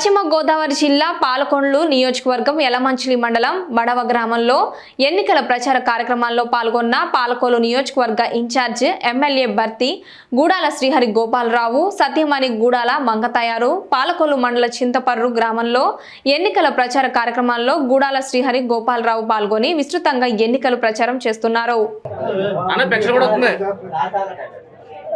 పశ్చిమ గోదావరి జిల్లా పాలకొండ్లు నియోజకవర్గం యలమంచిలి మండలం బడవ గ్రామంలో ఎన్నికల ప్రచార కార్యక్రమాల్లో పాల్గొన్న పాలకోలు నియోజకవర్గ ఇన్ఛార్జ్ ఎమ్మెల్యే భర్తీ గూడాల శ్రీహరి గోపాలరావు సత్యమణి గూడాల మంగతయారు పాలకోలు మండల చింతపర్రు గ్రామంలో ఎన్నికల ప్రచార కార్యక్రమాల్లో గూడాల శ్రీహరి గోపాలరావు పాల్గొని విస్తృతంగా ఎన్నికలు ప్రచారం చేస్తున్నారు.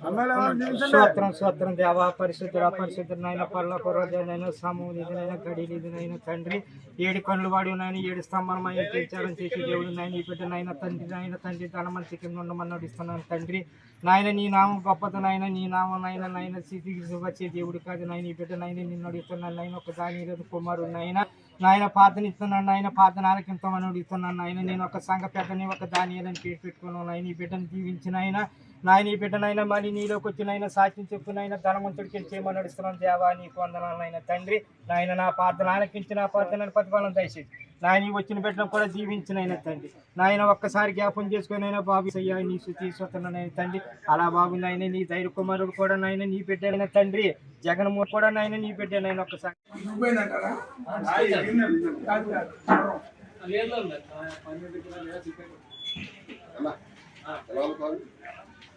స్తోత్రం స్తోత్రం దేవా పరిశుద్ధుడ పరిశుద్ధుడైన పర్ల కొరదైన సమూనిదినైన గడిలిదినైన తండ్రి. ఏడు కళ్ళు వాడి నాయన ఏడు స్తంభనమైన ప్రచారం చేసి దేవుడు నాయన ఈ బిడ్డ నాయన తండ్రి నాయన తండ్రి ధనమంచి కింద ఉండమని నడుస్తున్నాను తండ్రి. నాయన నీ నామం గొప్పత నాయన నీ నామం నాయన నాయన స్థితికి వచ్చే దేవుడు కాదు నాయన ఈ బిడ్డ నాయన నిన్ను అడుగుతున్నాను నాయన ఒక దాని కుమారుడు నాయన. నాయన ప్రార్థన ఇస్తున్నాను నాయన ప్రార్థన ఆలకింతమని అడుగుతున్నాను నాయన నేను ఒక సంఘ పెద్దని ఒక దాని పేరు పెట్టుకున్నాను నాయన ఈ బిడ్డను దీవించిన ఆయన నాయన ఈ బిడ్డనైనా మళ్ళీ నీలోకి వచ్చినైనా సాక్ష్యం చెప్పునైనా ధనవంతుడికి చేయమని నడుస్తున్నాను. దేవా నీకు వందనాలు నాయన తండ్రి నాయన నా ప్రార్థన ఆలకించి నా ప్రార్థన ప్రతిఫలం దయచేసి నాయన వచ్చిన బిడ్డను కూడా జీవించినైనా తండ్రి నాయన ఒక్కసారి జ్ఞాపం చేసుకునైనా బాబు అయ్యా నీ శుద్ధి స్వతనైనా తండ్రి అలా బాబు నాయన నీ ధైర్య కుమారుడు కూడా నాయన నీ బిడ్డైన తండ్రి జగన్మోహన్ కూడా నాయన నీ బిడ్డనైనా ఒక్కసారి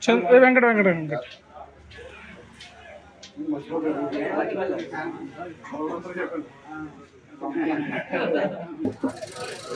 కాదు వెంకట వెంకట వెంకట